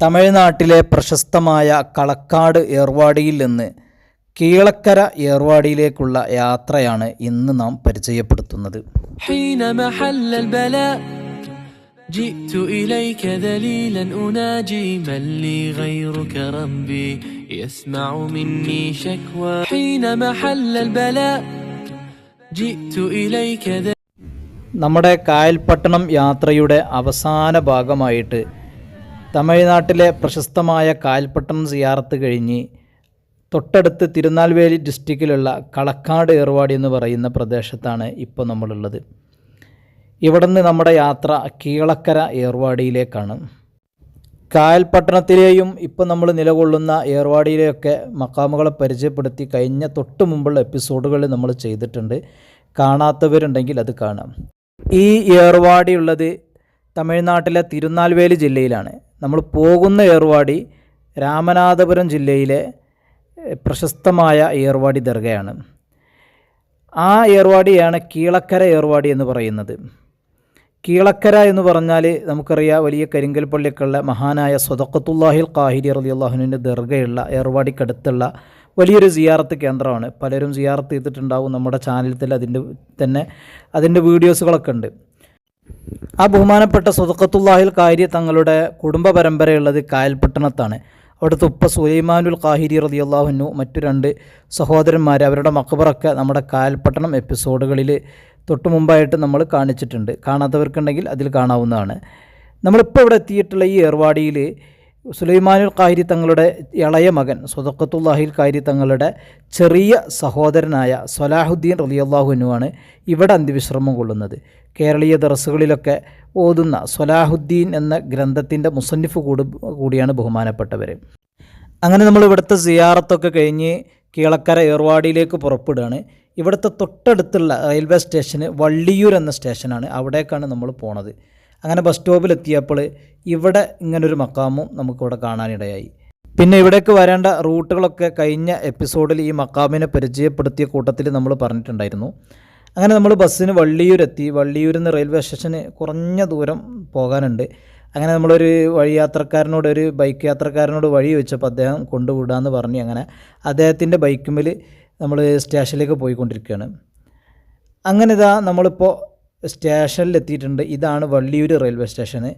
തമിഴ്നാട്ടിലെ പ്രശസ്തമായ കളക്കാട് ഏർവാടിയിൽ നിന്ന് കീളക്കര ഏർവാടിയിലേക്കുള്ള യാത്രയാണ് ഇന്ന് നാം പരിചയപ്പെടുത്തുന്നത് حين محل البلاء جئت إليك ذليلا أناجي من لي غيرك ربي يسمع مني شكوى حين محل البلاء جئت إليك ذليلا നമ്മുടെ കായൽപട്ടണം യാത്രയുടെ അവസാന ഭാഗമായിട്ട് തമിഴ്നാട്ടിലെ പ്രശസ്തമായ കാൽപ്പട്ടം സിയാറത്ത് കഴിഞ്ഞ് തൊട്ടടുത്ത് തിരുനാൽവേലി ഡിസ്ട്രിക്റ്റിലുള്ള കളക്കാട് ഏർവാടി എന്ന് പറയുന്ന പ്രദേശത്താണ് ഇപ്പോൾ നമ്മളുള്ളത്. ഇവിടെ നിന്ന് നമ്മുടെ യാത്ര കീളക്കര ഏർവാടിയിലേക്കാണ്. കായൽപട്ടണത്തിലെയും ഇപ്പോൾ നമ്മൾ നിലകൊള്ളുന്ന ഏർവാടിയിലെയൊക്കെ മക്കാമുകളെ പരിചയപ്പെടുത്തി കഴിഞ്ഞ തൊട്ട് മുമ്പുള്ള എപ്പിസോഡുകളിൽ നമ്മൾ ചെയ്തിട്ടുണ്ട്. കാണാത്തവരുണ്ടെങ്കിൽ അത് കാണാം. ഈ ഏർവാടി ഉള്ളത് തമിഴ്നാട്ടിലെ തിരുനാൽവേലി ജില്ലയിലാണ്. നമ്മൾ പോകുന്ന ഏർവാടി രാമനാഥപുരം ജില്ലയിലെ പ്രശസ്തമായ ഏർവാടി ദർഗയാണ്. ആ ഏർവാടിയാണ് കീളക്കര ഏർവാടി എന്ന് പറയുന്നത്. കീളക്കര എന്ന് പറഞ്ഞാൽ നമുക്കറിയാം വലിയ കരിങ്കൽ പള്ളിയൊക്കെയുള്ള മഹാനായ സ്വതക്കത്തുല്ലാഹിൽ കാഹിരി റളിയല്ലാഹുവിന്റെ ദർഗയുള്ള ഏർവാടിക്കടുത്തുള്ള വലിയൊരു സിയാറത്ത് കേന്ദ്രമാണ്. പലരും സിയാറത്ത് ചെയ്തിട്ടുണ്ടാവും നമ്മുടെ ചാനലിൽ അതിന്റെ തന്നെ അതിന്റെ വീഡിയോസുകളൊക്കെ ഉണ്ട്. ആ ബഹുമാനപ്പെട്ട സുദക്കത്തുല്ലാഹിൽ കാരി തങ്ങളുടെ കുടുംബ പരമ്പരയുള്ളത് കായൽപട്ടണത്താണ്. അവിടുത്തെ ഉപ്പ സുലൈമാനുൽ കാഹിരി റതിയല്ലാഹുനു മറ്റു രണ്ട് സഹോദരന്മാർ അവരുടെ മക്കബറൊക്കെ നമ്മുടെ കായൽപട്ടണം എപ്പിസോഡുകളിൽ തൊട്ടു മുമ്പായിട്ട് നമ്മൾ കാണിച്ചിട്ടുണ്ട്. കാണാത്തവർക്കുണ്ടെങ്കിൽ അതിൽ കാണാവുന്നതാണ്. നമ്മളിപ്പോൾ ഇവിടെ എത്തിയിട്ടുള്ള ഈ ഏർവാടിയിൽ സുലൈമാനുൽ കാഹിരി തങ്ങളുടെ ഇളയ മകൻ സ്വതക്കത്തുല്ലാഹിൽ കാരി തങ്ങളുടെ ചെറിയ സഹോദരനായ സലാഹുദ്ദീൻ റലിയല്ലാഹുനുവാണ് ഇവിടെ അന്ത്യവിശ്രമം കൊള്ളുന്നത്. കേരളീയ ദറസുകളിലൊക്കെ ഓതുന്ന സലാഹുദ്ദീൻ എന്ന ഗ്രന്ഥത്തിന്റെ മുസന്നിഫ് കൂടു കൂടിയാണ് ബഹുമാനപ്പെട്ടവർ. അങ്ങനെ നമ്മൾ ഇവിടുത്തെ സിയാറത്തൊക്കെ കഴിഞ്ഞ് കീളക്കര ഏർവാടിയിലേക്ക് പുറപ്പെടുകയാണ്. ഇവിടുത്തെ തൊട്ടടുത്തുള്ള റെയിൽവേ സ്റ്റേഷന് വള്ളിയൂർ എന്ന സ്റ്റേഷനാണ് അവിടേക്കാണ് നമ്മൾ പോണത്. അങ്ങനെ ബസ് സ്റ്റോപ്പിലെത്തിയപ്പോൾ ഇവിടെ ഇങ്ങനൊരു മക്കാമും നമുക്കിവിടെ കാണാനിടയായി. പിന്നെ ഇവിടേക്ക് വരേണ്ട റൂട്ടുകളൊക്കെ കഴിഞ്ഞ എപ്പിസോഡിൽ ഈ മക്കാമിനെ പരിചയപ്പെടുത്തിയ കൂട്ടത്തിൽ നമ്മൾ പറഞ്ഞിട്ടുണ്ടായിരുന്നു. അങ്ങനെ നമ്മൾ ബസ്സിന് വള്ളിയൂരെത്തി. വള്ളിയൂരിൽ നിന്ന് റെയിൽവേ സ്റ്റേഷന് കുറഞ്ഞ ദൂരം പോകാനുണ്ട്. അങ്ങനെ നമ്മളൊരു വഴി യാത്രക്കാരനോട് ഒരു ബൈക്ക് യാത്രക്കാരനോട് വഴി വെച്ചപ്പോൾ അദ്ദേഹം കൊണ്ടുവിടാമെന്ന് പറഞ്ഞ്. അങ്ങനെ അദ്ദേഹത്തിന്റെ ബൈക്കുമിൽ നമ്മൾ സ്റ്റേഷനിലേക്ക് പോയിക്കൊണ്ടിരിക്കുകയാണ്. അങ്ങനെ ഇതാ നമ്മളിപ്പോൾ സ്റ്റേഷനിൽ എത്തിയിട്ടുണ്ട് ഇതാണ് വള്ളിയൂർ റെയിൽവേ സ്റ്റേഷന്.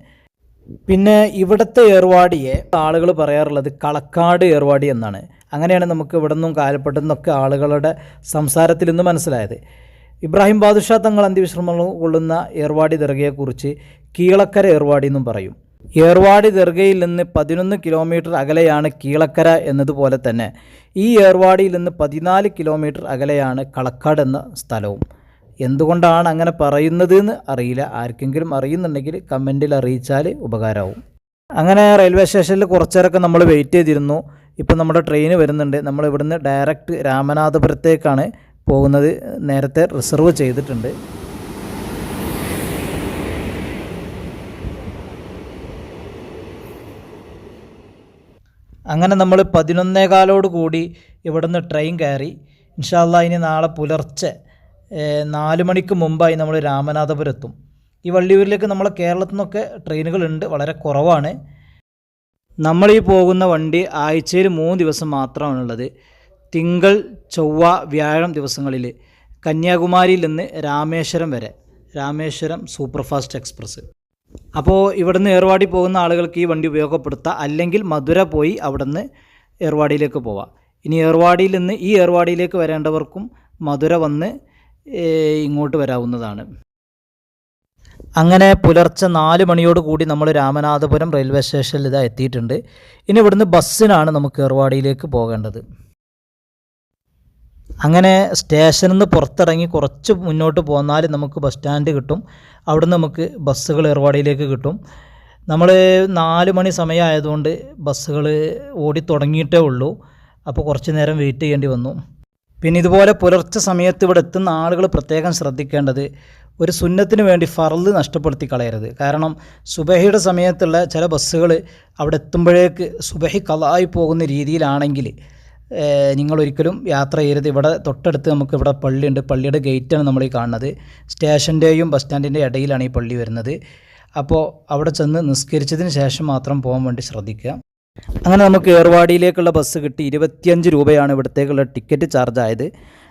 പിന്നെ ഇവിടുത്തെ ഏർവാടിയെ ആളുകൾ പറയാറുള്ളത് കളക്കാട് ഏർവാടി എന്നാണ്. അങ്ങനെയാണ് നമുക്ക് ഇവിടെ നിന്നും കാലപ്പെട്ടെന്നൊക്കെ ആളുകളുടെ സംസാരത്തിൽ നിന്ന് മനസ്സിലായത്. ഇബ്രാഹിം ബാദുഷാ തങ്ങൾ അന്ത്യവിശ്രമം കൊള്ളുന്ന ഏർവാടി ദർഗയെക്കുറിച്ച് കീളക്കര ഏർവാടി എന്നും പറയും. ഏർവാടി ദർഗയിൽ നിന്ന് പതിനൊന്ന് കിലോമീറ്റർ അകലെയാണ് കീളക്കര എന്നതുപോലെ തന്നെ ഈ ഏർവാടിയിൽ നിന്ന് പതിനാല് കിലോമീറ്റർ അകലെയാണ് കളക്കാട് എന്ന സ്ഥലവും. എന്തുകൊണ്ടാണ് അങ്ങനെ പറയുന്നത് എന്ന് അറിയില്ല. ആർക്കെങ്കിലും അറിയുന്നുണ്ടെങ്കിൽ കമന്റിൽ അറിയിച്ചാൽ ഉപകാരമാവും. അങ്ങനെ റെയിൽവേ സ്റ്റേഷനിൽ കുറച്ചേരൊക്കെ നമ്മൾ വെയിറ്റ് ചെയ്തിരുന്നു. ഇപ്പം നമ്മുടെ ട്രെയിൻ വരുന്നുണ്ട്. നമ്മൾ ഇവിടുന്ന് ഡയറക്റ്റ് രാമനാഥപുരത്തേക്കാണ് പോകുന്നത്. നേരത്തെ റിസർവ് ചെയ്തിട്ടുണ്ട്. അങ്ങനെ നമ്മൾ പതിനൊന്നേകാലോട് കൂടി ഇവിടുന്ന് ട്രെയിൻ കയറി. ഇൻഷാല്ല ഇനി നാളെ പുലർച്ചെ നാല് മണിക്ക് മുമ്പായി നമ്മൾ രാമനാഥപുരത്തും. ഈ വള്ളിയൂരിലേക്ക് നമ്മളെ കേരളത്തിൽ നിന്നൊക്കെ ട്രെയിനുകളുണ്ട് വളരെ കുറവാണ്. നമ്മൾ ഈ പോകുന്ന വണ്ടി ആഴ്ചയിൽ മൂന്ന് ദിവസം മാത്രമാണുള്ളത്. തിങ്കൾ ചൊവ്വ വ്യാഴം ദിവസങ്ങളിൽ കന്യാകുമാരിയിൽ നിന്ന് രാമേശ്വരം വരെ. Rameswaram superfast express. അപ്പോൾ ഇവിടുന്ന് ഏർവാടി പോകുന്ന ആളുകൾക്ക് ഈ വണ്ടി ഉപയോഗപ്പെടുത്താം. അല്ലെങ്കിൽ മധുര പോയി അവിടുന്ന് ഏർവാടിയിലേക്ക് പോവാം. ഇനി ഏർവാടിയിൽ നിന്ന് ഈ ഏർവാടിയിലേക്ക് വരേണ്ടവർക്കും മധുര വന്ന് ഇങ്ങോട്ട് വരാവുന്നതാണ്. അങ്ങനെ പുലർച്ചെ നാല് മണിയോട് കൂടി നമ്മൾ രാമനാഥപുരം റെയിൽവേ സ്റ്റേഷനിൽ ഇതാ എത്തിയിട്ടുണ്ട്. ഇനി ഇവിടുന്ന് ബസ്സിനാണ് നമുക്ക് ഏർവാടിയിലേക്ക് പോകേണ്ടത്. അങ്ങനെ സ്റ്റേഷനിൽ നിന്ന് പുറത്തിറങ്ങി കുറച്ച് മുന്നോട്ട് പോന്നാൽ നമുക്ക് ബസ് സ്റ്റാൻഡ് കിട്ടും. അവിടുന്ന് നമുക്ക് ബസ്സുകൾ ഏർവാടിയിലേക്ക് കിട്ടും. നമ്മൾ നാല് മണി സമയമായതുകൊണ്ട് ബസ്സുകൾ ഓടി തുടങ്ങിയിട്ടേ ഉള്ളൂ. അപ്പോൾ കുറച്ച് നേരം വെയിറ്റ് ചെയ്യേണ്ടി വന്നു. പിന്നെ ഇതുപോലെ പുലർച്ചെ സമയത്ത് ഇവിടെ എത്തുന്ന ആളുകൾ പ്രത്യേകം ശ്രദ്ധിക്കേണ്ടത് ഒരു സുന്നത്തിന് വേണ്ടി ഫറൽ നഷ്ടപ്പെടുത്തി കളയരുത്. കാരണം സുബഹിയുടെ സമയത്തുള്ള ചില ബസ്സുകൾ അവിടെ എത്തുമ്പോഴേക്ക് സുബഹി കളായി പോകുന്ന രീതിയിലാണെങ്കിൽ നിങ്ങളൊരിക്കലും യാത്ര ചെയ്യരുത്. ഇവിടെ തൊട്ടടുത്ത് നമുക്ക് ഇവിടെ പള്ളിയുണ്ട്. പള്ളിയുടെ ഗേറ്റാണ് നമ്മൾ ഈ കാണുന്നത്. സ്റ്റേഷന്റെയും ബസ് സ്റ്റാൻഡിന്റെ ഇടയിലാണ് ഈ പള്ളി വരുന്നത്. അപ്പോൾ അവിടെ ചെന്ന് നിസ്കരിച്ചതിന് ശേഷം മാത്രം പോകാൻ വേണ്ടി ശ്രദ്ധിക്കുക. അങ്ങനെ നമുക്ക് ഏർവാടിയിലേക്കുള്ള ബസ് കിട്ടി. ഇരുപത്തിയഞ്ച് രൂപയാണ് ഇവിടത്തേക്കുള്ള ടിക്കറ്റ് ചാർജ് ആയത്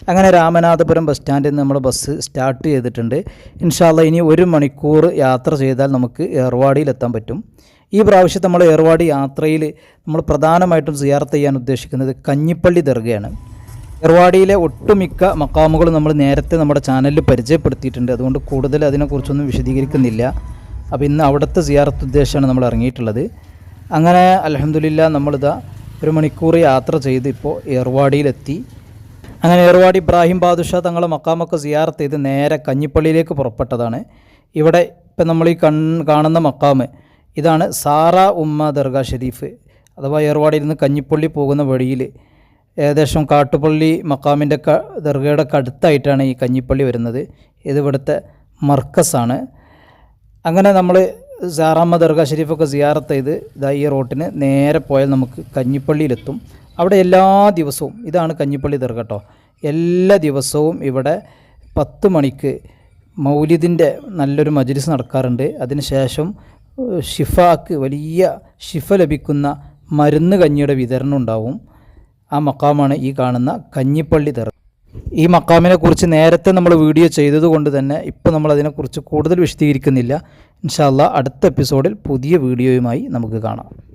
അങ്ങനെ രാമനാഥപുരം ബസ് സ്റ്റാൻഡിൽ നിന്ന് നമ്മൾ ബസ് സ്റ്റാർട്ട് ചെയ്തിട്ടുണ്ട്. ഇൻഷാല്ല ഇനി ഒരു മണിക്കൂർ യാത്ര ചെയ്താൽ നമുക്ക് ഏർവാടിയിലെത്താൻ പറ്റും. ഈ പ്രാവശ്യം നമ്മൾ ഏർവാടി യാത്രയിൽ നമ്മൾ പ്രധാനമായിട്ടും സിയാർത്ത് ചെയ്യാൻ ഉദ്ദേശിക്കുന്നത് കഞ്ഞിപ്പള്ളി ദർഗയാണ്. ഏർവാടിയിലെ ഒട്ടുമിക്ക മക്കാമുകളും നമ്മൾ നേരത്തെ നമ്മുടെ ചാനലിൽ പരിചയപ്പെടുത്തിയിട്ടുണ്ട്. അതുകൊണ്ട് കൂടുതൽ അതിനെക്കുറിച്ചൊന്നും വിശദീകരിക്കുന്നില്ല. അപ്പോൾ ഇന്ന് അവിടുത്തെ സിയാർത്ത് ഉദ്ദേശമാണ് നമ്മൾ ഇറങ്ങിയിട്ടുള്ളത്. അങ്ങനെ അലഹമില്ല നമ്മളിതാ ഒരു മണിക്കൂർ യാത്ര ചെയ്ത് ഇപ്പോൾ ഏർവാടിയിലെത്തി. അങ്ങനെ ഏർവാടി ഇബ്രാഹിം ബാദുഷാ തങ്ങളെ മക്കാമൊക്കെ സിയാർത്ത് ചെയ്ത് നേരെ കഞ്ഞിപ്പള്ളിയിലേക്ക് പുറപ്പെട്ടതാണ്. ഇവിടെ ഇപ്പം നമ്മൾ ഈ കൺ കാണുന്ന മക്കാമ് ഇതാണ് സാറ ഉമ്മ ദർഗ ഷെരീഫ് അഥവാ ഏർവാടിയിൽ നിന്ന് കഞ്ഞിപ്പള്ളി പോകുന്ന വഴിയിൽ. ഏകദേശം കാട്ടുപള്ളി മക്കാമിന്റെ ക ദർഗയുടെ അടുത്തായിട്ടാണ് ഈ കഞ്ഞിപ്പള്ളി വരുന്നത്. ഇത് ഇവിടുത്തെ മർക്കസാണ്. അങ്ങനെ നമ്മൾ സാറാമ്മ ദർഗ ഷെരീഫൊക്കെ സിയാറത്ത് ചെയ്ത് ഇതാ ഈ റോട്ടിന് നേരെ പോയാൽ നമുക്ക് കഞ്ഞിപ്പള്ളിയിലെത്തും. അവിടെ എല്ലാ ദിവസവും ഇതാണ് കഞ്ഞിപ്പള്ളി ദർഗ കേട്ടോ എല്ലാ ദിവസവും ഇവിടെ പത്ത് മണിക്ക് മൗലിദിന്റെ നല്ലൊരു മജ്ലിസ് നടക്കാറുണ്ട്. അതിനുശേഷം ഷിഫാക്ക് വലിയ ഷിഫ ലഭിക്കുന്ന മരുന്ന് കഞ്ഞിയുടെ വിതരണം ഉണ്ടാവും. ആ മക്കാമാണ് ഈ കാണുന്ന കഞ്ഞിപ്പള്ളി ദർഗ. ഈ മക്കാമിനെ കുറിച്ച് നേരത്തെ നമ്മൾ വീഡിയോ ചെയ്തതുകൊണ്ട് തന്നെ ഇപ്പോൾ നമ്മൾ അതിനെക്കുറിച്ച് കൂടുതൽ വിശദീകരിക്കുന്നില്ല. ഇൻഷാല്ല അടുത്ത എപ്പിസോഡിൽ പുതിയ വീഡിയോയുമായി നമുക്ക് കാണാം.